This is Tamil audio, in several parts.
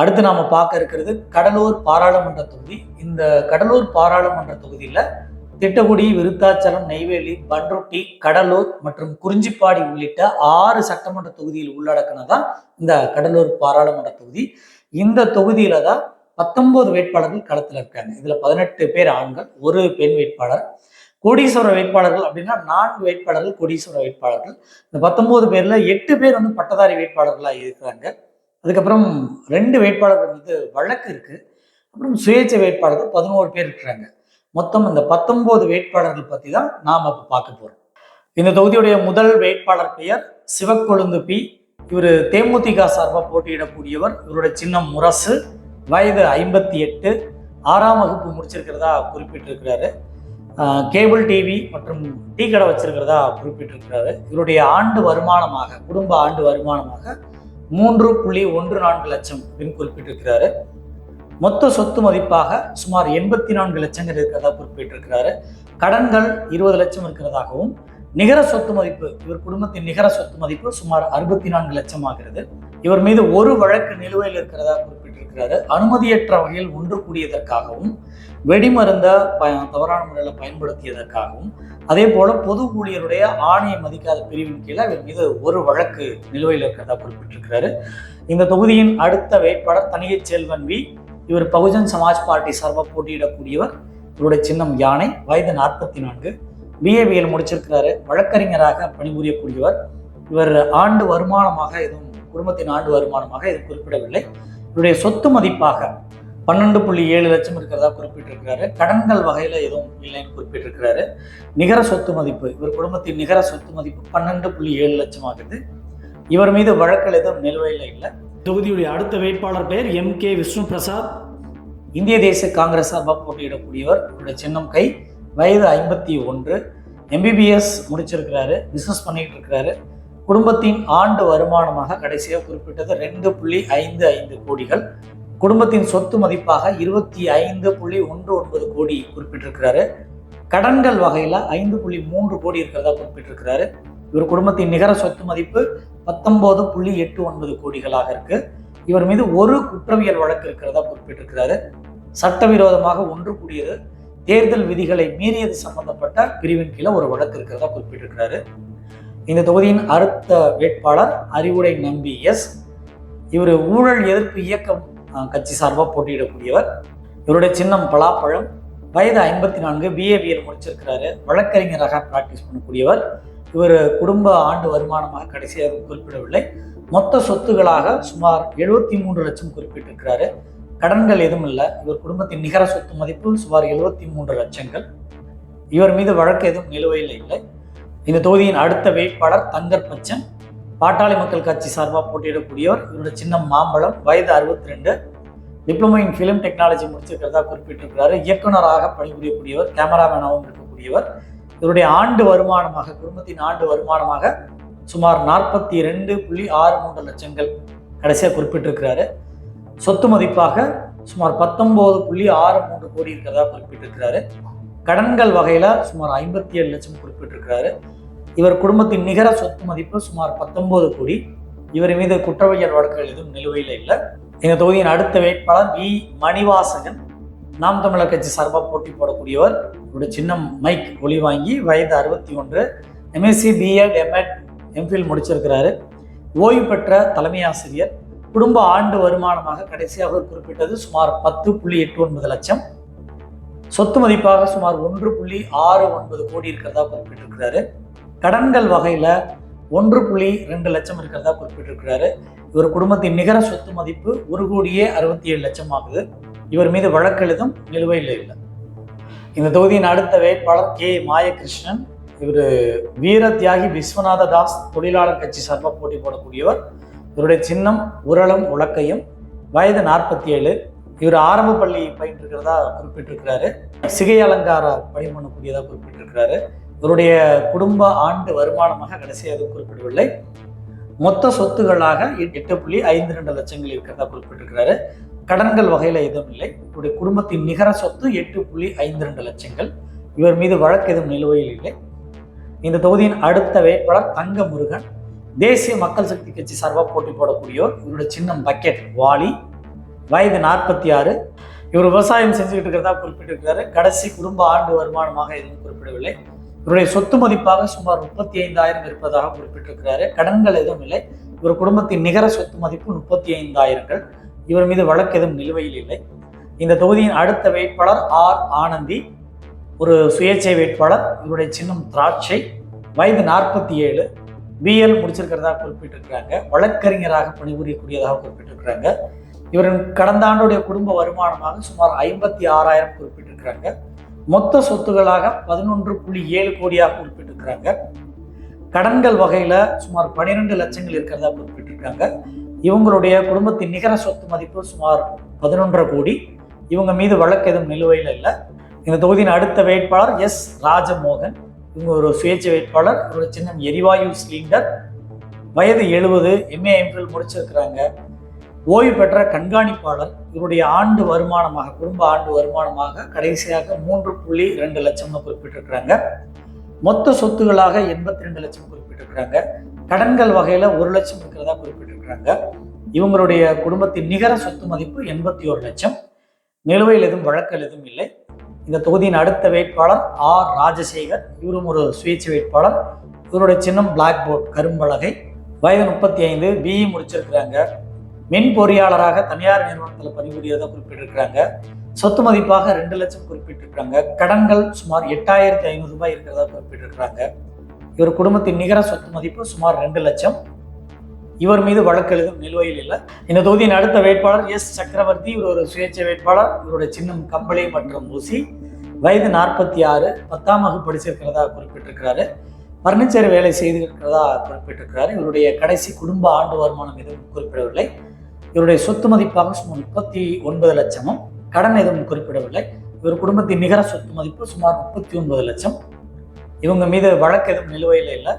அடுத்து நாம பார்க்க இருக்கிறது கடலூர் பாராளுமன்ற தொகுதி. இந்த கடலூர் பாராளுமன்ற தொகுதியில திட்டக்குடி விருத்தாச்சலம் நெய்வேலி பன்ருட்டி கடலூர் மற்றும் குறிஞ்சிப்பாடி உள்ளிட்ட ஆறு சட்டமன்ற தொகுதியில் உள்ளடக்கினதான் இந்த கடலூர் பாராளுமன்ற தொகுதி. இந்த தொகுதியில தான் பத்தொன்பது வேட்பாளர்கள் களத்தில் இருக்காங்க. இதுல பதினெட்டு பேர் ஆண்கள் ஒரு பெண் வேட்பாளர். கோடீஸ்வர வேட்பாளர்கள் அப்படின்னா நான்கு வேட்பாளர்கள் கோடீஸ்வர வேட்பாளர்கள். இந்த பத்தொன்பது பேர்ல எட்டு பேர் வந்து பட்டதாரி வேட்பாளர்களா இருக்கிறாங்க. அதுக்கப்புறம் ரெண்டு வேட்பாளர்கள் மீது வழக்கு இருக்கு. அப்புறம் சுயேட்சை வேட்பாளர்கள் பதினோரு பேர் இருக்கிறாங்க. மொத்தம் இந்த பத்தொன்பது வேட்பாளர்கள் பத்தி தான் நாம் இப்போ பார்க்க போறோம். இந்த தொகுதியுடைய முதல் வேட்பாளர் பெயர் சிவக்கொழுந்து பி. இவர் தேமுதிக சார்பாக போட்டியிடக்கூடியவர். இவருடைய சின்னம் முரசு. வயது ஐம்பத்தி எட்டு. ஆறாம் வகுப்பு முடிச்சிருக்கிறதா குறிப்பிட்டிருக்கிறாரு. கேபிள் டிவி மற்றும் டீ கடை வச்சிருக்கிறதா குறிப்பிட்டிருக்கிறாரு. இவருடைய ஆண்டு வருமானமாக குடும்ப ஆண்டு வருமானமாக மூன்று புள்ளி ஒன்று நான்கு லட்சம் அப்படின்னு குறிப்பிட்டிருக்கிறாரு. மொத்த சொத்து மதிப்பாக சுமார் எண்பத்தி நான்கு லட்சங்கள் இருக்கிறதா குறிப்பிட்டிருக்கிறாரு. கடன்கள் இருபது லட்சம் இருக்கிறதாகவும் நிகர சொத்து மதிப்பு இவர் குடும்பத்தின் நிகர சொத்து மதிப்பு சுமார் அறுபத்தி நான்கு லட்சம் ஆகிறது. இவர் மீது ஒரு வழக்கு நிலுவையில் இருக்கிறதா குறிப்பிட்டிருக்கிறாரு அனுமதியற்ற வகையில் ஒன்று கூடியதற்காகவும் வெடிமருந்த ப தவறான முறையில் பயன்படுத்தியதற்காகவும் அதே போல பொது ஊழியருடைய ஆணையை மதிக்காத பிரிவின் கீழே இவர் மீது ஒரு வழக்கு நிலுவையில் இருக்கிறதா குறிப்பிட்டிருக்கிறாரு. இந்த தொகுதியின் அடுத்த வேட்பாளர் தனிகை செல்வன் வி இவர் பகுஜன் சமாஜ் பார்ட்டி சார்பாக போட்டியிடக்கூடியவர். இவருடைய சின்னம் யானை வயது நாற்பத்தி நான்கு. பிஏபிஎல் முடிச்சிருக்கிறாரு. வழக்கறிஞராக பணிபுரியக்கூடியவர். இவர் ஆண்டு வருமானமாக எதுவும் குடும்பத்தின் ஆண்டு வருமானமாக இது குறிப்பிடவில்லை. இவருடைய சொத்து மதிப்பாக பன்னெண்டு புள்ளி ஏழு லட்சம் இருக்கிறதா குறிப்பிட்டிருக்கிறாரு. கடன்கள் வகையில எதுவும் இல்லைன்னு குறிப்பிட்டிருக்கிறாரு. நிகர சொத்து மதிப்பு இவர் குடும்பத்தின் நிகர சொத்து மதிப்பு பன்னெண்டு புள்ளி ஏழு லட்சம் ஆகுது. இவர் மீது வழக்கல் எதுவும் நிலுவையில் இல்லை. தொகுதியுடைய அடுத்த வேட்பாளர் பெயர் எம் கே விஷ்ணு பிரசாத் இந்திய தேசிய காங்கிரஸ் சார்பாக போட்டியிடக்கூடியவர் இவருடைய சின்னம் கை. வயது ஐம்பத்தி ஒன்று. எம்பிபிஎஸ் முடிச்சிருக்கிறாரு. பிஸ்னஸ் பண்ணிட்டு இருக்கிறாரு. குடும்பத்தின் ஆண்டு வருமானமாக கடைசியாக குறிப்பிட்டது ரெண்டு புள்ளி ஐந்து ஐந்து கோடிகள். குடும்பத்தின் சொத்து மதிப்பாக இருபத்தி ஐந்து புள்ளி ஒன்று ஒன்பது கோடி குறிப்பிட்டிருக்கிறாரு. கடன்கள் வகையில் ஐந்து புள்ளி மூன்று கோடி இருக்கிறதா குறிப்பிட்டிருக்கிறாரு. இவர் குடும்பத்தின் நிகர சொத்து மதிப்பு பத்தொன்பது புள்ளி எட்டு ஒன்பது கோடிகளாக இருக்கு. இவர் மீது ஒரு குற்றவியல் வழக்கு இருக்கிறதா குறிப்பிட்டிருக்கிறாரு. சட்டவிரோதமாக ஒன்று கூடியது தேர்தல் விதிகளை மீறியது சம்பந்தப்பட்ட பிரிவின் கீழே ஒரு வழக்கு இருக்கிறதா குறிப்பிட்டிருக்கிறாரு. இந்த தொகுதியின் அடுத்த வேட்பாளர் அறிவுடை நம்பி எஸ். இவர் ஊழல் எதிர்ப்பு இயக்கம் கட்சி சார்பாக போட்டியிடக்கூடியவர். இவருடைய சின்னம் பலாப்பழம். வயது ஐம்பத்தி நான்கு பிஏபிஎல் முடிச்சிருக்கிறாரு. வழக்கறிஞராக பிராக்டிஸ் பண்ணக்கூடியவர். இவர் குடும்ப ஆண்டு வருமானமாக கடைசியாக குறிப்பிடவில்லை. மொத்த சொத்துகளாக சுமார் எழுபத்தி மூன்று லட்சம் குறிப்பிட்டிருக்கிறாரு. கடன்கள் எதுவும் இல்லை. இவர் குடும்பத்தின் நிகர சொத்து மதிப்பு சுமார் எழுபத்தி மூன்று லட்சங்கள். இவர் மீது வழக்கு எதுவும் நிலுவையில் இல்லை. இந்த தொகுதியின் அடுத்த வேட்பாளர் தங்கர் பச்சன் பாட்டாளி மக்கள் கட்சி சார்பாக போட்டியிடக்கூடியவர் இவருடைய சின்னம் மாம்பழம் வயது அறுபத்தி ரெண்டு டிப்ளமோ இன் ஃபிலிம் டெக்னாலஜி முடிச்சிருக்கிறதா குறிப்பிட்டிருக்கிறாரு. இயக்குனராக பணிபுரியக்கூடியவர் கேமராமேனாகவும் இருக்கக்கூடியவர். இவருடைய ஆண்டு வருமானமாக குடும்பத்தின் ஆண்டு வருமானமாக சுமார் நாற்பத்தி ரெண்டு புள்ளி ஆறு மூன்று லட்சங்கள் கடைசியாக குறிப்பிட்டிருக்கிறாரு. சொத்து மதிப்பாக சுமார் பத்தொம்போது புள்ளி ஆறு மூன்று கோடி இருக்கிறதா குறிப்பிட்டிருக்கிறாரு. கடன்கள் வகையில் சுமார் ஐம்பத்தி ஏழு லட்சம் குறிப்பிட்டிருக்கிறாரு. இவர் குடும்பத்தின் நிகர சொத்து மதிப்பு சுமார் பத்தொன்பது கோடி. இவர் மீது குற்றவியல் வழக்குகள் எதுவும் நிலுவையில் இல்லை. இந்த தொகுதியின் அடுத்த வேட்பாளர் வி மணிவாசகன். நாம் தமிழர் கட்சி சார்பாக போட்டி போடக்கூடியவர். இவருடைய சின்னம் மைக் ஒளி வாங்கி வயது அறுபத்தி ஒன்று. எம்எஸ்சி பிஎட் எம்எட் எம்ஃபில் முடிச்சிருக்கிறாரு. ஓய்வு பெற்ற தலைமை ஆசிரியர். குடும்ப ஆண்டு வருமானமாக கடைசியாக அவர் குறிப்பிட்டது சுமார் பத்து புள்ளி எட்டு ஒன்பது லட்சம். சொத்து மதிப்பாக சுமார் ஒன்று புள்ளி ஆறு ஒன்பது கோடி இருக்கிறதா குறிப்பிட்டிருக்கிறாரு. கடன்கள் வகையில் ஒன்று புள்ளி ரெண்டு லட்சம் இருக்கிறதா குறிப்பிட்டிருக்கிறாரு. இவர் குடும்பத்தின் நிகர சொத்து மதிப்பு ஒரு கோடியே அறுபத்தி ஏழு லட்சம் ஆகுது. இவர் மீது வழக்கு எழுதும் நிலுவையில் இல்லை. இந்த தொகுதியின் அடுத்த வேட்பாளர் கே மாயகிருஷ்ணன். இவர் வீர தியாகி விஸ்வநாத தாஸ் தொழிலாளர் கட்சி சார்பாக போட்டி போடக்கூடியவர். இவருடைய சின்னம் உரளம் உலக்கையும் வயது நாற்பத்தி ஏழு இவர் ஆரம்ப பள்ளி பயின்றிருக்கிறதா குறிப்பிட்டிருக்கிறாரு. சிகை அலங்கார பணி பண்ணக்கூடியதாக குறிப்பிட்டிருக்கிறாரு. இவருடைய குடும்ப ஆண்டு வருமானமாக கடைசியாக எதுவும் குறிப்பிடவில்லை. மொத்த சொத்துகளாக எட்டு புள்ளி ஐந்து ரெண்டு லட்சங்கள் இருக்கிறதா குறிப்பிட்டிருக்கிறாரு. கடன்கள் வகையில் எதுவும் இல்லை. இவருடைய குடும்பத்தின் நிகர சொத்து எட்டு புள்ளி ஐந்து ரெண்டு லட்சங்கள். இவர் மீது வழக்கு எதுவும் நிலுவையில் இல்லை. இந்த தொகுதியின் அடுத்த வேட்பாளர் தங்க முருகன் தேசிய மக்கள் சக்தி கட்சி சார்பாக போட்டி போடக்கூடியோர் இவருடைய சின்னம் பக்கெட் வாலி. வயது நாற்பத்தி ஆறு. இவர் விவசாயம் செஞ்சுக்கிட்டு இருக்கிறதா குறிப்பிட்டிருக்கிறாரு. கடைசி குடும்ப ஆண்டு வருமானமாக எதுவும் குறிப்பிடவில்லை. இவருடைய சொத்து மதிப்பாக சுமார் முப்பத்தி ஐந்தாயிரம் இருப்பதாக குறிப்பிட்டிருக்கிறாரு. கடன்கள் எதுவும் இல்லை. இவர் குடும்பத்தின் நிகர சொத்து மதிப்பு முப்பத்தி ஐந்தாயிரங்கள் இவர் மீது வழக்கு எதுவும் நிலுவையில் இல்லை. இந்த தொகுதியின் அடுத்த வேட்பாளர் ஆர் ஆனந்தி ஒரு சுயேட்சை வேட்பாளர். இவருடைய சின்னம் திராட்சை வயது நாற்பத்தி ஏழு பிஎல் முடிச்சிருக்கிறதா குறிப்பிட்டிருக்கிறாங்க. வழக்கறிஞராக பணிபுரியக்கூடியதாக குறிப்பிட்டிருக்கிறாங்க. இவரின் கடந்த ஆண்டுடைய குடும்ப வருமானமாக சுமார் ஐம்பத்தி ஆறாயிரம் குறிப்பிட்டிருக்கிறாங்க. மொத்த சொத்துகளாக பதினொன்று புள்ளி ஏழு கோடியாக குறிப்பிட்டிருக்கிறாங்க. கடன்கள் வகையில் சுமார் பன்னிரெண்டு லட்சங்கள் இருக்கிறதா குறிப்பிட்டிருக்காங்க. இவங்களுடைய குடும்பத்தின் நிகர சொத்து மதிப்பு சுமார் பதினொன்றரை கோடி. இவங்க மீது வழக்கு எதுவும் நிலுவையில் இல்லை. இந்த தொகுதியின் அடுத்த வேட்பாளர் எஸ் ராஜமோகன். இவங்க ஒரு சுயேட்சை வேட்பாளர். இவருடைய சின்னம் எரிவாயு சிலிண்டர். வயது எழுபது. எம்ஏ எம்பில் முடிச்சிருக்கிறாங்க. ஓய்வு பெற்ற கண்காணிப்பாளர் இவருடைய ஆண்டு வருமானமாக குடும்ப ஆண்டு வருமானமாக கடைசியாக மூன்று புள்ளி ரெண்டு லட்சம்னு குறிப்பிட்டிருக்கிறாங்க. மொத்த சொத்துகளாக எண்பத்தி ரெண்டு லட்சம் குறிப்பிட்டிருக்கிறாங்க. கடன்கள் வகையில் ஒரு லட்சம் இருக்கிறதா குறிப்பிட்டிருக்கிறாங்க. இவங்களுடைய குடும்பத்தின் நிகர சொத்து மதிப்பு எண்பத்தி ஒரு லட்சம். நிலுவையில் எதுவும் வழக்கல் எதுவும் இல்லை. இந்த தொகுதியின் அடுத்த வேட்பாளர் ஆர் ராஜசேகர். இவரும் ஒரு சுயேட்சை வேட்பாளர். இவருடைய சின்னம் பிளாக் போர்ட் கரும்பலகை. வயது முப்பத்தி ஐந்து பிஇ முடிச்சிருக்கிறாங்க. மின் பொறியாளராக தனியார் நிறுவனத்தில் பணிபுரியதை குறிப்பிட்டிருக்கிறாங்க. சொத்து மதிப்பாக ரெண்டு லட்சம் குறிப்பிட்டிருக்கிறாங்க. கடன்கள் சுமார் எட்டாயிரத்தி ஐநூறு ரூபாய் இருக்கிறதா குறிப்பிட்டிருக்கிறாங்க. இவர் குடும்பத்தின் நிகர சொத்து மதிப்பு சுமார் ரெண்டு லட்சம். இவர் மீது வழக்கு எழுதும் நிலுவையில் இல்லை. இந்த தொகுதியின் அடுத்த வேட்பாளர் எஸ் சக்கரவர்த்தி இவர் ஒரு சுயேட்சை வேட்பாளர் இவருடைய சின்னம் கம்பளி மற்றும் ஊசி. வயது நாற்பத்தி ஆறு பத்தாம் வகுப்பு படிச்சிருக்கிறதா குறிப்பிட்டிருக்கிறாரு. பர்னிச்சர் வேலை செய்திருக்கிறதா குறிப்பிட்டிருக்கிறாரு. இவருடைய கடைசி குடும்ப ஆண்டு வருமானம் எதுவும் குறிப்பிடவில்லை. இவருடைய சொத்து மதிப்பாக சுமார் முப்பத்தி ஒன்பது லட்சமும் கடன் எதுவும் குறிப்பிடவில்லை. இவர் குடும்பத்தின் நிகர சொத்து மதிப்பு சுமார் முப்பத்தி ஒன்பது லட்சம். இவங்க மீது வழக்கு எதுவும் நிலுவையில் இல்லை.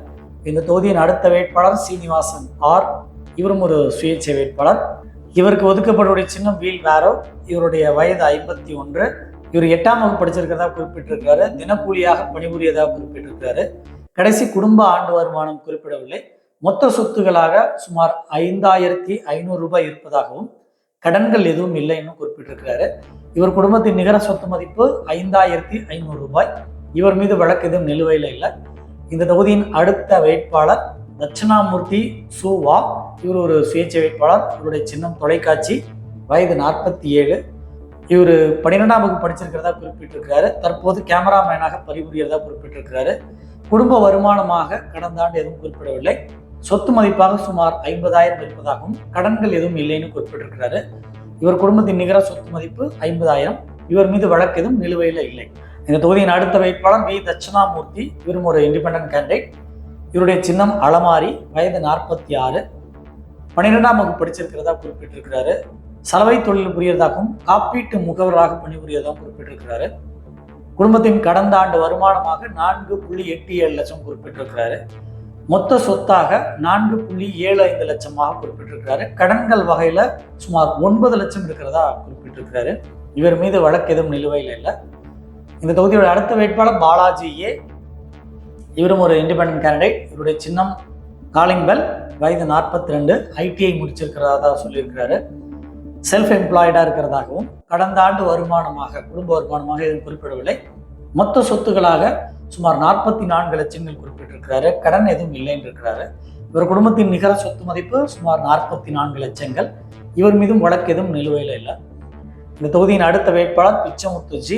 இந்த தொகுதியின் அடுத்த வேட்பாளர் சீனிவாசன் ஆர். இவரும் ஒரு சுயேட்சை வேட்பாளர். இவருக்கு ஒதுக்கப்படக்கூடிய சின்னம் வீல் வேரோ இவருடைய வயது ஐம்பத்தி ஒன்று. இவர் எட்டாம் வகுப்பு படிச்சிருக்கிறதா குறிப்பிட்டிருக்காரு. தினக்கூலியாக பணிபுரியதாக குறிப்பிட்டிருக்காரு. கடைசி குடும்ப ஆண்டு வருமானம் குறிப்பிடவில்லை. மொத்த சொத்துகளாக சுமார் ஐந்தாயிரத்தி ஐநூறு ரூபாய் இருப்பதாகவும் கடன்கள் எதுவும் இல்லைன்னு குறிப்பிட்டிருக்கிறாரு. இவர் குடும்பத்தின் நிகர சொத்து மதிப்பு ஐந்தாயிரத்தி ஐநூறு ரூபாய். இவர் மீது வழக்கு எதுவும் நிலுவையில் இல்லை. இந்த தொகுதியின் அடுத்த வேட்பாளர் தட்சிணாமூர்த்தி சூவா. இவர் ஒரு சுயேட்சை வேட்பாளர். இவருடைய சின்னம் தொலைக்காட்சி வயது நாற்பத்தி ஏழு இவர் பன்னிரெண்டாம் வகுப்பு படிச்சிருக்கிறதா குறிப்பிட்டிருக்கிறாரு. தற்போது கேமராமேனாக பணிபுரியறதா குறிப்பிட்டிருக்கிறாரு. குடும்ப வருமானமாக கடந்த ஆண்டு எதுவும் குறிப்பிடவில்லை. சொத்து மதிப்பாக சுமார் ஐம்பதாயிரம் இருப்பதாகவும் கடன்கள் எதுவும் இல்லைன்னு குறிப்பிட்டிருக்கிறாரு. இவர் குடும்பத்தின் நிகர சொத்து மதிப்பு ஐம்பதாயிரம். இவர் மீது வழக்கு எதுவும் நிலுவையில் இல்லை. இந்த தொகுதியின் அடுத்த வேட்பாளர் வி. தட்சிணாமூர்த்தி இவரும் ஒரு இண்டிபெண்டன்ட் கேண்டிடேட் இவருடைய சின்னம் அலமாரி வயது நாற்பத்தி ஆறு. பன்னிரெண்டாம் வகுப்பு படிச்சிருக்கிறதா குறிப்பிட்டிருக்கிறாரு. சலவை தொழில் புரியறதாகவும் காப்பீட்டு முகவராக பணிபுரியதாகவும் குறிப்பிட்டிருக்கிறாரு. குடும்பத்தின் கடந்த ஆண்டு வருமானமாக நான்கு புள்ளி எட்டு ஏழு லட்சம் குறிப்பிட்டிருக்கிறாரு. மொத்த சொத்தாக நான்கு புள்ளி ஏழு ஐந்து லட்சமாக குறிப்பிட்டிருக்கிறாரு. கடன்கள் வகையில் சுமார் ஒன்பது லட்சம் இருக்கிறதா குறிப்பிட்டிருக்கிறாரு. இவர் மீது வழக்கு எதுவும் நிலுவையில் இல்லை. இந்த தொகுதியோட அடுத்த வேட்பாளர் பாலாஜி ஏ. இவரும் ஒரு இண்டிபெண்டன்ட் கேண்டிடேட் இவருடைய சின்னம் காலிங்பெல் வயது நாற்பத்தி ரெண்டு ஐடிஐ முடிச்சிருக்கிறதா சொல்லியிருக்கிறாரு. செல்ஃப் எம்ப்ளாய்டாக இருக்கிறதாகவும் கடந்த ஆண்டு வருமானமாக குடும்ப வருமானமாக எதுவும் குறிப்பிடவில்லை. மொத்த சொத்துகளாக சுமார் நாற்பத்தி நான்கு லட்சங்கள் குறிப்பிட்டிருக்கிறாரு. கடன் எதுவும் இல்லைன்னு இருக்கிறாரு. இவர் குடும்பத்தின் நிகர சொத்து மதிப்பு சுமார் நாற்பத்தி நான்கு லட்சங்கள். இவர் மீதும் வழக்கு எதுவும் நிலுவையில் இல்லை. இந்த தொகுதியின் அடுத்த வேட்பாளர் பிச்சமுத்துஜி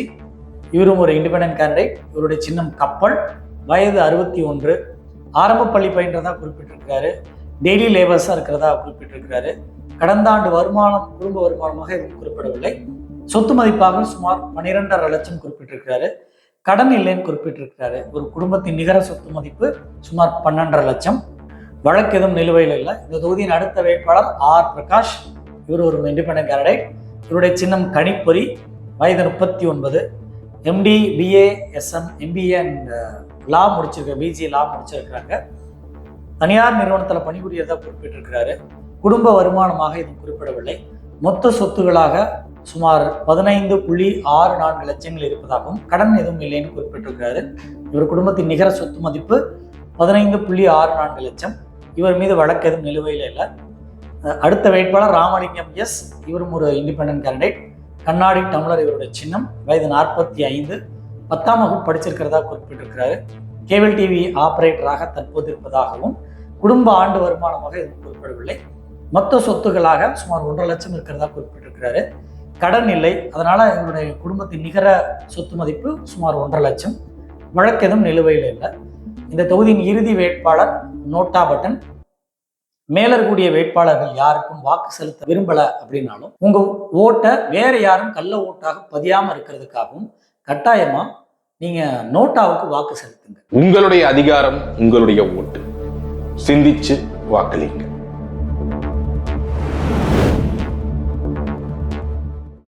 இவரும் ஒரு இண்டிபெண்டன்ட் கேண்டிடேட் இவருடைய சின்னம் கப்பல். வயது அறுபத்தி ஒன்று. ஆரம்ப பள்ளி பயின்றதா குறிப்பிட்டிருக்கிறாரு. டெய்லி லேபர்ஸாக இருக்கிறதா குறிப்பிட்டிருக்கிறாரு. கடந்த ஆண்டு வருமானம் குடும்ப வருமானமாக எதுவும் குறிப்பிடவில்லை. சொத்து மதிப்பாக சுமார் பன்னிரெண்டரை லட்சம் குறிப்பிட்டிருக்கிறாரு. கடன் இல்லைன்னு குறிப்பிட்டிருக்கிறாரு. ஒரு குடும்பத்தின் நிகர சொத்து மதிப்பு சுமார் பன்னெண்டரை லட்சம். வழக்கு எதுவும் நிலுவையில் இல்லை. இந்த தொகுதியின் அடுத்த வேட்பாளர் ஆர். பிரகாஷ். இவர் ஒரு இண்டிபெண்டன்ட் கேரடேட் இவருடைய சின்னம் கணிப்பொறி வயது முப்பத்தி ஒன்பது MD BA SM MBA and law uh, முடிச்சிருக்க பிஜி லா முடிச்சிருக்கிறாங்க. தனியார் நிறுவனத்தில் பணிபுரியதாக குறிப்பிட்டிருக்கிறாரு. குடும்ப வருமானமாக இது குறிப்பிடவில்லை. மொத்த சொத்துகளாக சுமார் பதினைந்து புள்ளி ஆறு நான்கு லட்சங்கள் இருப்பதாகவும் கடன் எதுவும் இல்லைன்னு குறிப்பிட்டிருக்கிறாரு. இவர் குடும்பத்தின் நிகர சொத்து மதிப்பு பதினைந்து புள்ளி ஆறு நான்கு லட்சம். இவர் மீது வழக்கு எதுவும் நிலுவையில் இல்லை. அடுத்த வேட்பாளர் ராமலிங்கம் எஸ். இவரும் ஒரு இண்டிபெண்டன்ட் கேண்டிடேட் கண்ணாடி டம்ளர் இவருடைய சின்னம். வயது நாற்பத்தி ஐந்து. பத்தாம் வகுப்பு படிச்சிருக்கிறதா குறிப்பிட்டிருக்கிறாரு. கேபிள் டிவி ஆபரேட்டராக தற்போது இருப்பதாகவும் குடும்ப ஆண்டு வருமானமாக எதுவும் குறிப்பிடவில்லை. மொத்த சொத்துகளாக சுமார் ஒன்றரை லட்சம் இருக்கிறதா குறிப்பிட்டிருக்கிறாரு. கடன் இல்லை. அதனால் எங்களுடைய குடும்பத்தின் நிகர சொத்து மதிப்பு சுமார் ஒன்றரை லட்சம். வழக்கு எதுவும் நிலுவையில் இல்லை. இந்த தொகுதியின் இறுதி வேட்பாளர் நோட்டா பட்டன். மேல வேட்பாளர்கள் யாருக்கும் வாக்கு செலுத்த விரும்பல அப்படின்னாலும் உங்க ஓட்டை வேற யாரும் கள்ள ஓட்டாக பதியாம இருக்கிறதுக்காகவும் கட்டாயமா நீங்க நோட்டாவுக்கு வாக்கு செலுத்துங்க. உங்களுடைய அதிகாரம் உங்களுடைய ஓட்டு. சிந்திச்சு வாக்களிங்க.